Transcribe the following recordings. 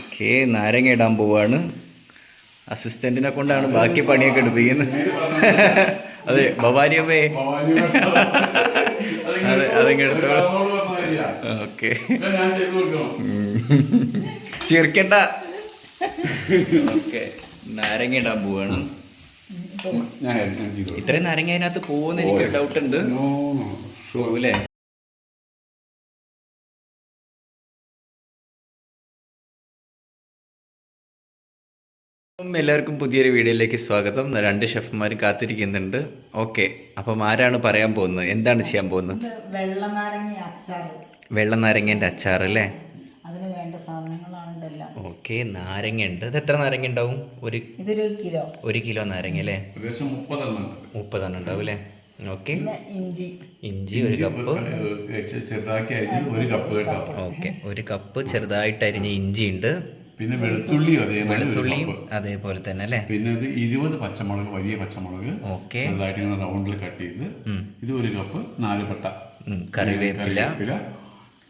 Okay നാരങ്ങ ഇടാൻ പോവാണ്. അസിസ്റ്റന്റിനെ കൊണ്ടാണ് ബാക്കി പണിയൊക്കെ എടുപ്പിക്കുന്നത്. അതെ ഭവാനിയമ്മേ. അതെ അതങ്ങ് എടുത്തോളൂ. ഓക്കെ. ചിരിക്കണ്ട ഓക്കെ നാരങ്ങ ഇടാൻ പോവാണ്. ഇത്രയും നാരങ്ങ അതിനകത്ത് പോകുന്ന എനിക്ക് ഡൗട്ട് ഉണ്ട്. നോ നോ അപ്പം എല്ലാവർക്കും പുതിയൊരു വീഡിയോയിലേക്ക് സ്വാഗതം. രണ്ട് ഷെഫ്മാർ കാത്തിരിക്കുന്നുണ്ട്. ഓക്കെ അപ്പം ആരാണ് പറയാൻ പോകുന്നത്? എന്താണ് ചെയ്യാൻ പോകുന്നത്? വെള്ളനാരങ്ങ വെള്ള നാരങ്ങ അച്ചാറ് വെള്ള നാരങ്ങേന്റെ അച്ചാർ അല്ലേ? അതിന് വേണ്ട സാധനങ്ങളാണ് ഇതെല്ലാം. ഓക്കെ നാരങ്ങ ഉണ്ട് ഇത് എത്ര നാരങ്ങ ഉണ്ടാവും? ഒരു ഇതൊരു കിലോ. ഒരു കിലോ നാരങ്ങ അല്ലേ? ഏകദേശം മുപ്പതെണ്ണം ഉണ്ട്. മുപ്പതെണ്ണം ഉണ്ടാവും അല്ലേ? ഓക്കെ. ഇഞ്ചി. ഇഞ്ചി ഒരു കപ്പ്. ചെറുതാക്കി അരിഞ്ഞ് ഒരു കപ്പ് കേട്ടോ. ഓക്കെ ഒരു കപ്പ് ചെറുതായിട്ട് അരിഞ്ഞ ഇഞ്ചി ഉണ്ട് പിന്നെ അതേപോലെ വെളുത്തുള്ളിയും കപ്പ്. അതേപോലെ തന്നെ അല്ലേ? പിന്നെ ഇത് ഇരുപത് പച്ചമുളക് വലിയ പച്ചമുളക് ഓക്കെ. ചെറുതായിട്ട് ഇങ്ങനെ റൗണ്ടിൽ കട്ട് ചെയ്ത് ഇത് ഒരു കപ്പ് നാല് പട്ട. കറിവേപ്പില.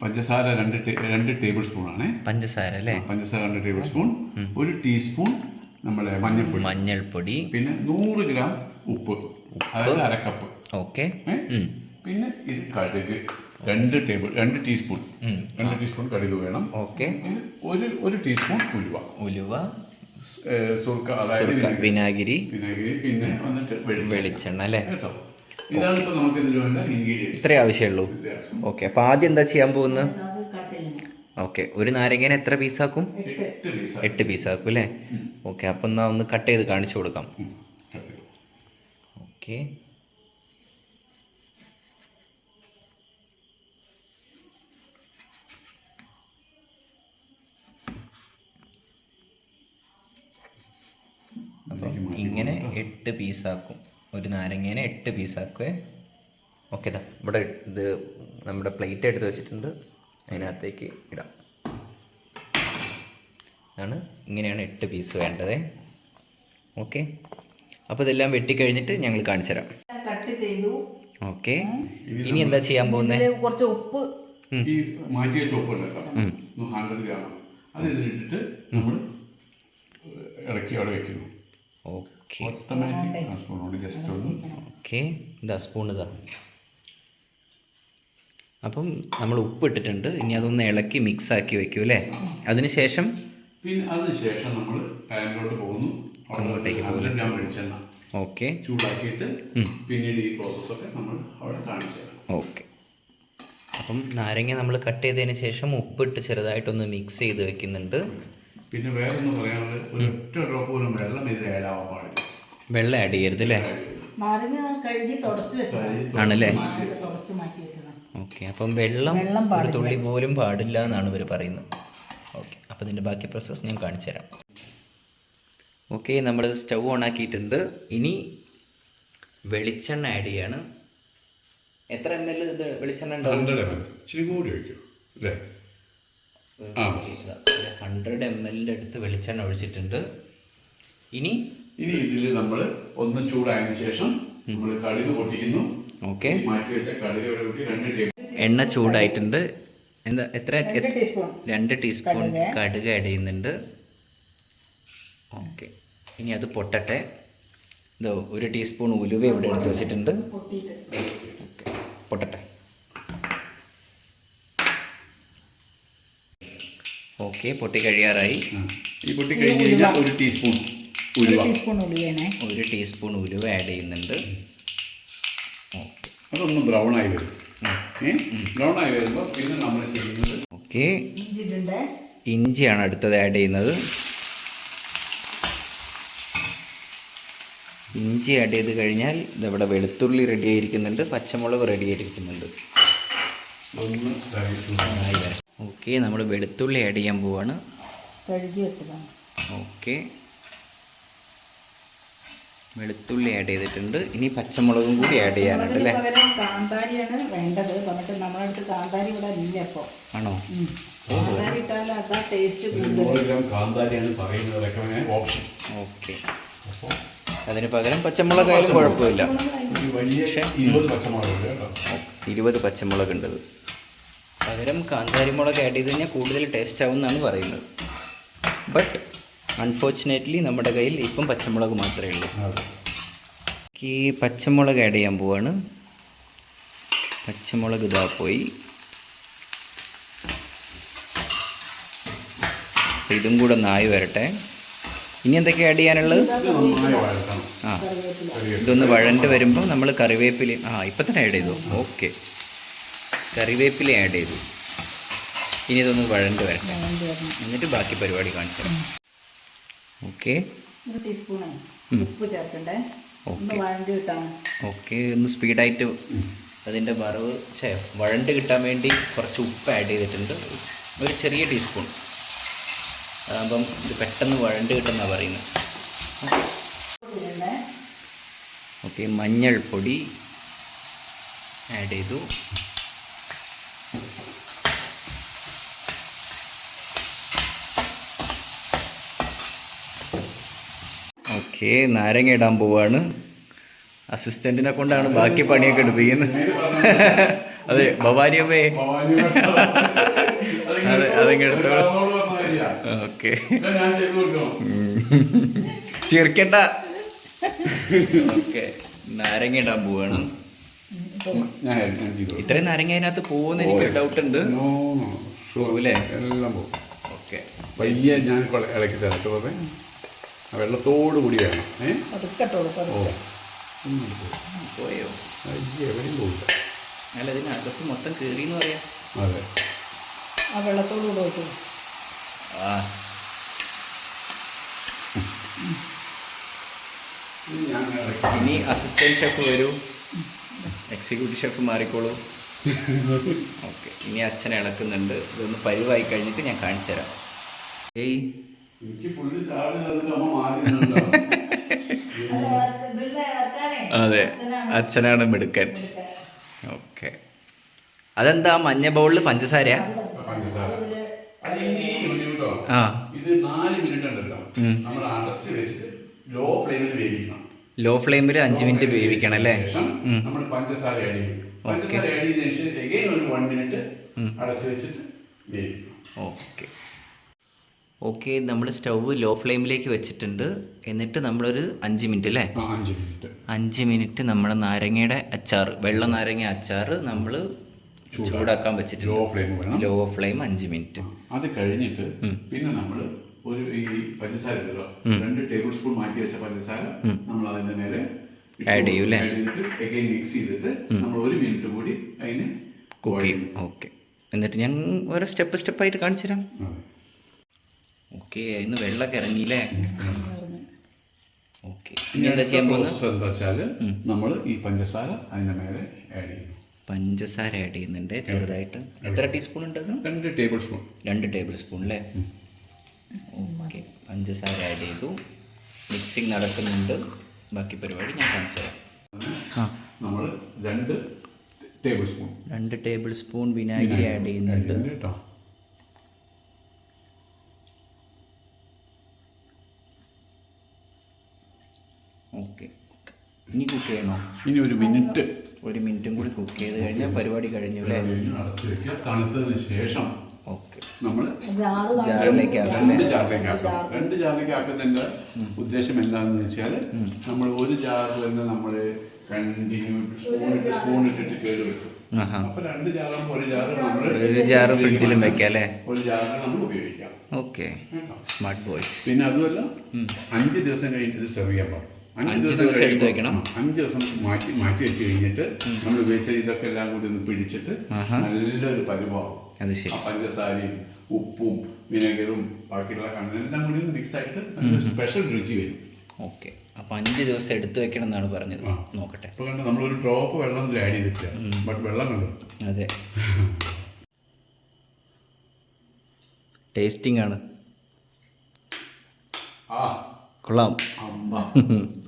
പഞ്ചസാര രണ്ട് രണ്ട് ടേബിൾ സ്പൂൺ ആണ്. പഞ്ചസാര അല്ലേ? പഞ്ചസാര രണ്ട് ടേബിൾ സ്പൂൺ. ഒരു ടീസ്പൂൺ നമ്മുടെ മഞ്ഞൾപ്പൊടി. മഞ്ഞൾപ്പൊടി. പിന്നെ നൂറ് ഗ്രാം ഉപ്പ്. അതായത് അരക്കപ്പ്. ഓക്കെ? പിന്നെ ഇത് കടുക്. രണ്ട് ടേബിൾ രണ്ട് ടീസ്പൂൺ രണ്ട് ടീസ്പൂൺ കടുക് വേണം. ഓക്കെ. ഒരു ഒരു ടീസ്പൂൺ ഉലുവ. ഉലുവ സുർക്ക അതായത് വിനാഗിരി. വിനാഗിരി. പിന്നെ വന്നിട്ട് വെളിച്ചെണ്ണ. അല്ലേ? കേട്ടോ? ഇതാണ് ഇപ്പൊ നമുക്ക് ഇതിൽ വേണ്ട ഇൻഗ്രീഡിയൻസ് ഇത്രേ ആവശ്യമുള്ളൂ ഓക്കെ അപ്പോൾ ആദ്യം എന്താ ചെയ്യാൻ പോകുന്നത്? ഓക്കെ ഒരു നാരങ്ങേനെ എത്ര പീസാക്കും? എട്ട്. എട്ട് പീസ് എട്ട് പീസാക്കും അല്ലേ? ഓക്കെ അപ്പം എന്നാ ഒന്ന് കട്ട് ചെയ്ത് കാണിച്ചു കൊടുക്കാം. ഓക്കെ അപ്പം ഇങ്ങനെ എട്ട് പീസാക്കും. ഒരു നാരങ്ങേനെ എട്ട് പീസാക്കുവേ. ഓക്കെ ദാ. ഇവിടെ ഇത് നമ്മുടെ പ്ലേറ്റ് എടുത്ത് വെച്ചിട്ടുണ്ട്. അതിനകത്തേക്ക് ഇടാം. ആണ് ഇങ്ങനെയാണ് എട്ട് പീസ് വേണ്ടത്. ഓക്കെ അപ്പോൾ ഇതെല്ലാം വെട്ടിക്കഴിഞ്ഞിട്ട് ഞങ്ങൾ കാണിച്ചു തരാം. കട്ട് ചെയ്തു. ഓക്കെ ഇനി എന്താ ചെയ്യാൻ പോകുന്നത് ഇതിൽ കുറച്ച് ഉപ്പ്. ഈ മാറ്റി വെച്ച ഉപ്പ് ഹൺഡ്രഡ് ഗ്രാം അത് ഇതിലിട്ടിട്ട് നമ്മൾ ഇറക്കി അവിടെ വെക്കുന്നു. ഓക്കെ ഓക്കെ ഇതാ സ്പൂൺ ഇതാ. അപ്പം നമ്മൾ ഉപ്പ് ഇട്ടിട്ടുണ്ട്. ഇനി അതൊന്ന് ഇളക്കി മിക്സ് ആക്കി വെക്കൂ അല്ലേ? അതിനുശേഷം പിന്നെ അതിനുശേഷം നമ്മൾ പാനിലോട്ട് പോകുന്നു. അങ്ങോട്ടേക്ക് പോകുന്നു. ഓക്കെ ചൂടാക്കിയിട്ട് പിന്നീട് ഈ പ്രോസസ്സൊക്കെ നമ്മൾ അവിടെ കാണിച്ചു തരാം. ഓക്കെ അപ്പം നാരങ്ങ നമ്മൾ കട്ട് ചെയ്തതിന് ശേഷം ഉപ്പിട്ട് ചെറുതായിട്ടൊന്ന് മിക്സ് ചെയ്ത് വെക്കുന്നുണ്ട്. പിന്നെ വേറെ ഒന്ന് പറയാനുള്ളത് ഒരു ഒറ്റ ഡ്രോപ്പ് പോലും വെള്ളം ഇതിൽ ആഡാവാൻ പാടില്ല. വെള്ളം ആഡ് ചെയ്യരുത്. അല്ലേ നാരങ്ങ കഴുകി തുടച്ച് ആണല്ലേ? തുടച്ചു മാറ്റി ഓക്കെ അപ്പം വെള്ളം ഒരു തുള്ളി പോലും പാടില്ല എന്നാണ് ഇവർ പറയുന്നത്. ഓക്കെ അപ്പോൾ ഇതിന്റെ ബാക്കി പ്രോസസ്സ് ഞാൻ കാണിച്ചു തരാം. ഓക്കെ നമ്മൾ സ്റ്റൗ ഓൺ ആക്കിയിട്ടുണ്ട്. ഇനി വെളിച്ചെണ്ണ ആഡ് ചെയ്യാണ്. എത്ര എം എൽ ഇത് വെളിച്ചെണ്ണ ഉണ്ടാവും? ഹൺഡ്രഡ് എം എൽ ഇച്ചിരി കൂടി വയ്ക്കും അല്ലേ? ഹൺഡ്രഡ് എം എല്ലിന്റെ അടുത്ത് വെളിച്ചെണ്ണ ഒഴിച്ചിട്ടുണ്ട്. ഇനി ഇനി ഇതിൽ നമ്മൾ ഒന്ന് ചൂടായതിനു ശേഷം നമ്മൾ കടുക് പൊട്ടിക്കുന്നു. ഓക്കെ. മാറ്റി വെച്ച കടുക് ഇവിടെ കൂട്ടി രണ്ട് ടേബിൾ എണ്ണ ചൂടായിട്ടുണ്ട്. എന്താ എത്ര രണ്ട് ടീസ്പൂൺ രണ്ട് ടീസ്പൂൺ കടുക്. കടുക് ആഡ് ചെയ്യുന്നുണ്ട്. ഓക്കെ. ഇനി അത് പൊട്ടട്ടെ. ഇതോ ഒരു ടീസ്പൂൺ ഉലുവ ഇവിടെ എടുത്ത് വെച്ചിട്ടുണ്ട്. ഓക്കെ. പൊട്ടട്ടെ. ഓക്കെ പൊട്ടി കഴിയാറായി ഈ പൊട്ടി കഴിഞ്ഞ് കഴിഞ്ഞാൽ ഒരു ടീസ്പൂൺ ഒരു ഉലുവ ടീസ്പൂൺ ഉലുവേനെ ഒരു ടീസ്പൂൺ ഉലുവ ആഡ് ചെയ്യുന്നുണ്ട്. ഓക്കെ. അതൊന്ന് ബ്രൗൺ ആയി വരും. ബ്രൗൺ ആയി വരുമ്പോൾ പിന്നെ നമ്മൾ ചെയ്യുന്നത് ഓക്കെ. ഇഞ്ചിയാണ് അടുത്തത് ആഡ് ചെയ്യുന്നത്. ഇഞ്ചി ആഡ് ചെയ്ത് കഴിഞ്ഞാൽ ഇതവിടെ വെളുത്തുള്ളി റെഡി ആയിരിക്കുന്നുണ്ട് പച്ചമുളക് റെഡി ആയിരിക്കുന്നുണ്ട്. ഒന്ന് ഇതായിട്ട് ആയി വരാം ഓക്കെ നമ്മൾ വെളുത്തുള്ളി ആഡ് ചെയ്യാൻ പോവാണ്. കഴുകി വെച്ചതാണ്. ഓക്കെ വെളുത്തുള്ളി ആഡ് ചെയ്തിട്ടുണ്ട്. ഇനി പച്ചമുളകും കൂടി ആഡ് ചെയ്യാനുണ്ട് അല്ലേ? പകരം കാന്താരിയാണ് വേണ്ടത്. എന്നിട്ട് നമ്മുടെ അടുത്ത് കാന്താരി ഇവിടെ ഇല്ല ഇപ്പോൾ ആണോ? കാന്താരി അതാ ടേസ്റ്റ് ഓക്കെ അതിന് പകരം പച്ചമുളകായാലും കുഴപ്പമില്ല. ഇരുപത് പച്ചമുളക് ഉണ്ടത് ഇരുപത് പച്ചമുളക് ഉണ്ട് പകരം കാന്താരി മുളക് ആഡ് ചെയ്ത് കഴിഞ്ഞാൽ കൂടുതൽ ടേസ്റ്റ് ആവും എന്നാണ് പറയുന്നത്. ബട്ട് അൺഫോർച്ചുനേറ്റ്ലി നമ്മുടെ കയ്യിൽ ഇപ്പം പച്ചമുളക് മാത്രമേ ഉള്ളൂ. ഈ പച്ചമുളക് ആഡ് ചെയ്യാൻ പോവാണ്. പച്ചമുളക് ഇതാ പോയി. ഇതും കൂടെ നായ് വരട്ടെ. ഇനി എന്തൊക്കെ ആഡ് ചെയ്യാനുള്ളത്? ആ. ഇതൊന്ന് വഴണ്ട് വരുമ്പോൾ നമ്മൾ കറിവേപ്പില ആ ഇപ്പം തന്നെ ആഡ് ചെയ്തു. ഓക്കെ കറിവേപ്പില ആഡ് ചെയ്തു. ഇനി ഇതൊന്ന് വഴണ്ട് വരട്ടെ. എന്നിട്ട് ബാക്കി പരിപാടി കാണിച്ചു ഓക്കെ ഉപ്പ് ചേർക്കണ്ടേ? ഓക്കെ. ഒന്ന് സ്പീഡായിട്ട് അതിന്റെ വറവ് വഴണ്ട് കിട്ടാൻ വേണ്ടി കുറച്ച് ഉപ്പ് ആഡ് ചെയ്തിട്ടുണ്ട്. ഒരു ചെറിയ ടീസ്പൂൺ അതാകുമ്പം ഇത് പെട്ടെന്ന് വഴണ്ട് കിട്ടുമെന്നാണ് പറയുന്നത്. ഓക്കെ മഞ്ഞൾപ്പൊടി ആഡ് ചെയ്തു. ഓക്കെ നാരങ്ങ ഇടാൻ പോവാണ്. അസിസ്റ്റന്റിനെ കൊണ്ടാണ് ബാക്കി പണിയൊക്കെ എടുപ്പിക്കുന്നത്. അതെ ഭവാനിയമ്മേ. അതെ, അതങ്ങ്. ഓക്കെ. ചിരിക്കണ്ട ഓക്കെ നാരങ്ങ ഇടാൻ പോവാണ്. ഇത്രയും നാരങ്ങ അതിനകത്ത് പോകുന്ന എനിക്ക് ഡൗട്ട് ഉണ്ട്. നോ, എല്ലാം പോകും ഓക്കെ. വലിയ ഞാൻ ഇളക്കി തരാം. വെള്ളത്തോട് കൂടി വേണം. ഏ? ഓ പതുക്കെ. ഒന്നും പോയി. പോയോ? അയ്യേ എവിടെയും പോകില്ല അല്ല ഇതിനകത്ത് മൊത്തം കയറി എന്ന് പറയാം. അതെ. ആ വെള്ളത്തോട് കൂടെ വെച്ചു. ആ. ഇനി ഞാൻ ഇനി അസിസ്റ്റന്റ് ഷെഫ് വരൂ. Executive chef മാറിക്കോളൂ. ഓക്കെ. ഇനി അച്ഛൻ ഇളക്കുന്നുണ്ട്. ഇതൊന്ന് പരിവായി കഴിഞ്ഞിട്ട് ഞാൻ കാണിച്ചുതരാം. ഏയ് എനിക്ക് ഫുള്ള് ചാർജ് തന്നിട്ട് അമ്മ മാറി അതെ അച്ഛനാണ് മിടുക്കൻ. ഓക്കെ. അതെന്താ മഞ്ഞ ബൗളിൽ പഞ്ചസാരയാ? പഞ്ചസാര. ആ. ഇത് നാല് മിനിറ്റ് ഉണ്ടല്ലോ. നമ്മൾ അടച്ച് വെച്ചിട്ട് ലോ ഫ്ലെയിമിൽ വേവിക്കണം ലോ ഫ്ലെയിമിൽ അഞ്ച് മിനിറ്റ് വേവിക്കണം അല്ലേ? നമ്മൾ പഞ്ചസാര ആഡ് ചെയ്യും. പഞ്ചസാര ആഡ് ചെയ്തതിനു ശേഷം ഒരു വൺ മിനിറ്റ് അടച്ച് വെച്ചിട്ട് വേവിക്കണം. ഓക്കെ. ഓക്കെ നമ്മൾ സ്റ്റൗവ് ലോ ഫ്ലെയിമിലേക്ക് വെച്ചിട്ടുണ്ട്. എന്നിട്ട് നമ്മളൊരു അഞ്ച് മിനിറ്റ് അല്ലേ? അഞ്ച് മിനിറ്റ്. അഞ്ച് മിനിറ്റ് നമ്മുടെ നാരങ്ങയുടെ അച്ചാർ വെള്ള നാരങ്ങ അച്ചാർ നമ്മൾ ചൂടാക്കാൻ വെച്ചിട്ട് ലോ ഫ്ലെയിം ലോ ഫ്ലെയിം അഞ്ച് മിനിറ്റ്. അത് കഴിഞ്ഞിട്ട് പിന്നെ നമ്മൾ ഒരു ഈ പഞ്ചസാര രണ്ട് ടേബിൾ സ്പൂൺ മാറ്റി വെച്ച പഞ്ചസാര നമ്മൾ അതിന്റെ മേലെ ആഡ് ചെയ്യും അല്ലേ? മിക്സ് ചെയ്തിട്ട് നമ്മൾ ഒരു മിനിറ്റ് കൂടി അതിന് കുക്ക് ചെയ്യും. ഓക്കെ. എന്നിട്ട് ഞാൻ ഓരോ സ്റ്റെപ്പ് സ്റ്റെപ്പായിട്ട് കാണിച്ചു തരാം. ഓക്കെ ഇന്ന് വെള്ളമൊക്കെ ഇറങ്ങിയില്ലേ? ഓക്കെ ഇനി എന്താ ചെയ്യാൻ പോകുന്നത്? പ്രോസസ് എന്താ വെച്ചാൽ നമ്മൾ ഈ പഞ്ചസാര അതിന്റെ മേലെ ആഡ് ചെയ്യും പഞ്ചസാര ആഡ് ചെയ്യുന്നുണ്ട് ചെറുതായിട്ട്. എത്ര ടീസ്പൂൺ ഉണ്ട് അത്? രണ്ട് ടേബിൾ സ്പൂൺ രണ്ട് ടേബിൾ സ്പൂൺ അല്ലേ ഓക്കെ പഞ്ചസാര ആഡ് ചെയ്തു. മിക്സിങ് നടക്കുന്നുണ്ട്. ബാക്കി പരിപാടി ഞാൻ കാണിച്ചു തരാം ആ. നമ്മൾ രണ്ട് ടേബിൾ സ്പൂൺ രണ്ട് ടേബിൾ സ്പൂൺ വിനാഗിരി ആഡ് ചെയ്യുന്നുണ്ട് കേട്ടോ ഓക്കെ ഇനി കുക്ക് ചെയ്യണോ? ഇനി ഒരു മിനിറ്റ്. ഒരു മിനിറ്റും കൂടി കുക്ക് ചെയ്ത് കഴിഞ്ഞാൽ പരിപാടി കഴിഞ്ഞു അല്ലേ? തണുത്തതിന് ശേഷം ഓക്കെ നമ്മൾ ജാറ് ജാറിലേക്ക് രണ്ട് ജാറിലേക്ക് ആക്കണം രണ്ട് ജാറിലേക്ക് ആക്കുന്നതിന്റെ ഉദ്ദേശം എന്താണെന്ന് വെച്ചാൽ നമ്മൾ ഒരു ജാറിൽ തന്നെ നമ്മൾ കണ്ടിന്യൂ സ്പൂൺ ഇട്ടിട്ട് കേട് വെക്കും. ഒരു ജാറ് ഫ്രിഡ്ജിലും വെക്കാം അല്ലേ? ഒരു ജാറിൽ നമ്മൾ ഉപയോഗിക്കാം. ഓക്കെ സ്മാർട്ട് ബോയ്സ് പിന്നെ അതുമല്ല അഞ്ച് ദിവസം കഴിഞ്ഞിട്ട് ഇത് സെർവ് ചെയ്യാൻ പാടും അഞ്ച് ദിവസം എടുത്ത് വെക്കണം? അഞ്ച് ദിവസം മാറ്റി മാറ്റി വെച്ച് കഴിഞ്ഞിട്ട് നമ്മൾ ഉപയോഗിച്ച ഇതൊക്കെ എല്ലാം കൂടി ഒന്ന് പിടിച്ചിട്ട് നല്ലൊരു പരിഭവം അത് ശരി. പഞ്ചസാരയും ഉപ്പും വിനെഗറും ബാക്കിയുള്ള എല്ലാം കൂടി മിക്സ് ആയിട്ട് സ്പെഷ്യൽ രുചി വരും. ഓക്കെ. അപ്പൊ അഞ്ച് ദിവസം എടുത്തു വെക്കണം എന്നാണ് പറഞ്ഞത്. നോക്കട്ടെ. ഇപ്പൊ കണ്ടോ നമ്മളൊരു ഡ്രോപ്പ് വെള്ളം ഇതിൽ ആഡ് ചെയ്തിട്ടില്ല. ബട്ട് വെള്ളം കണ്ടു? അതെ. ടേസ്റ്റിംഗ് ആണ്. കൊള്ളാം. അമ്മ.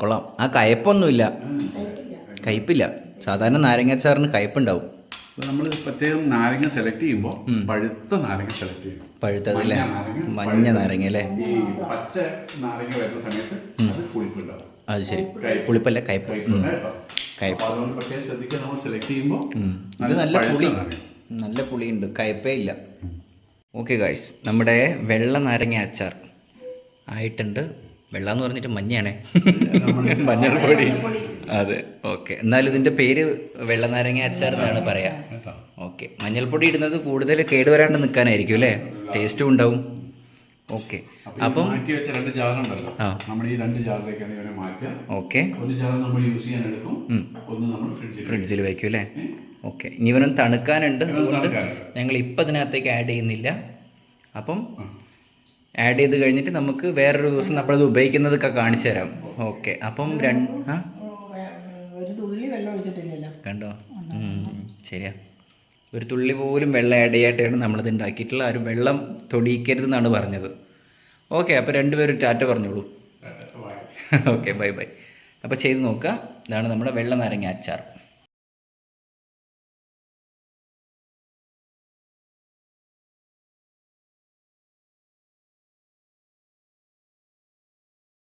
കൊള്ളാം. ആ കയ്പൊന്നുമില്ല കയ്പില്ല. സാധാരണ നാരങ്ങാച്ചാറിന് കയ്പുണ്ടാവും നമ്മൾ പ്രത്യേകം നാരങ്ങ സെലക്ട് ചെയ്യുമ്പോൾ പഴുത്ത നാരങ്ങ സെലക്ട് ചെയ്യും. പഴുത്തതല്ലേ മഞ്ഞ നാരങ്ങ, അല്ലേ? പച്ച നാരങ്ങ വരുന്ന സമയത്ത് അത് പുളിപ്പുണ്ടാവും അത് ശരി. പുളിപ്പല്ല കയ്പ് കയ്പ് പ്രത്യേകം ശ്രദ്ധിക്കുക. നമ്മൾ സെലക്ട് ചെയ്യുമ്പോൾ ഇത് നല്ല പുളി. ഉണ്ട് നല്ല പുളിയുണ്ട്. കയ്പേ ഇല്ല. ഓക്കെ ഗായ്സ് നമ്മുടെ വെള്ള നാരങ്ങ അച്ചാർ ആയിട്ടുണ്ട്. വെള്ള എന്ന് പറഞ്ഞിട്ട് മഞ്ഞയാണേ പൊടി. അതെ ഓക്കെ. എന്നാലും ഇതിന്റെ പേര് വെള്ളനാരങ്ങ അച്ചാർ എന്നാണ് പറയാ. ഓക്കെ. മഞ്ഞൾപ്പൊടി ഇടുന്നത് കൂടുതൽ കേടുവരാണ്ട് നിൽക്കാനായിരിക്കും അല്ലേ? ടേസ്റ്റും ഉണ്ടാവും. ഓക്കെ. അപ്പം മാറ്റി വെച്ച രണ്ട് ജാറുണ്ടല്ലോ ഉണ്ടല്ലോ. നമ്മൾ ഈ രണ്ട് ജാറിലേക്കാണ് ഇവരെ മാറ്റുക. ഓക്കെ. ഒരു ജാർ നമ്മൾ യൂസ് ചെയ്യാൻ എടുക്കും. ഒന്ന് നമ്മൾ ഫ്രിഡ്ജിൽ ഫ്രിഡ്ജിൽ വയ്ക്കും അല്ലേ? ഓക്കെ. ഇനി ഇവനും തണുക്കാനുണ്ട്. അതുകൊണ്ട്. ഞങ്ങൾ ഇപ്പം ഇതിനകത്തേക്ക് ആഡ് ചെയ്യുന്നില്ല. അപ്പം ആഡ് ചെയ്ത് കഴിഞ്ഞിട്ട് നമുക്ക് വേറൊരു ദിവസം നമ്മളത് ഉപയോഗിക്കുന്നതൊക്കെ കാണിച്ചു തരാം. ഓക്കെ അപ്പം രണ്ട് ആ? ഒരു തുള്ളി വെള്ളം ഒഴിച്ചിട്ടില്ലല്ലോ. കണ്ടോ? ശരിയാ. ഒരു തുള്ളി പോലും വെള്ളം ആഡ് ചെയ്യാട്ടാണ് നമ്മളത് ഉണ്ടാക്കിയിട്ടുള്ള ആരും വെള്ളം തൊടിയിക്കരുതെന്നാണ് പറഞ്ഞത്. ഓക്കെ അപ്പോൾ രണ്ടുപേരും ടാറ്റ പറഞ്ഞോളൂ. ഓക്കെ ബൈ ബൈ അപ്പോൾ ചെയ്ത് നോക്കുക. ഇതാണ് നമ്മുടെ വെള്ള നാരങ്ങ അച്ചാർ.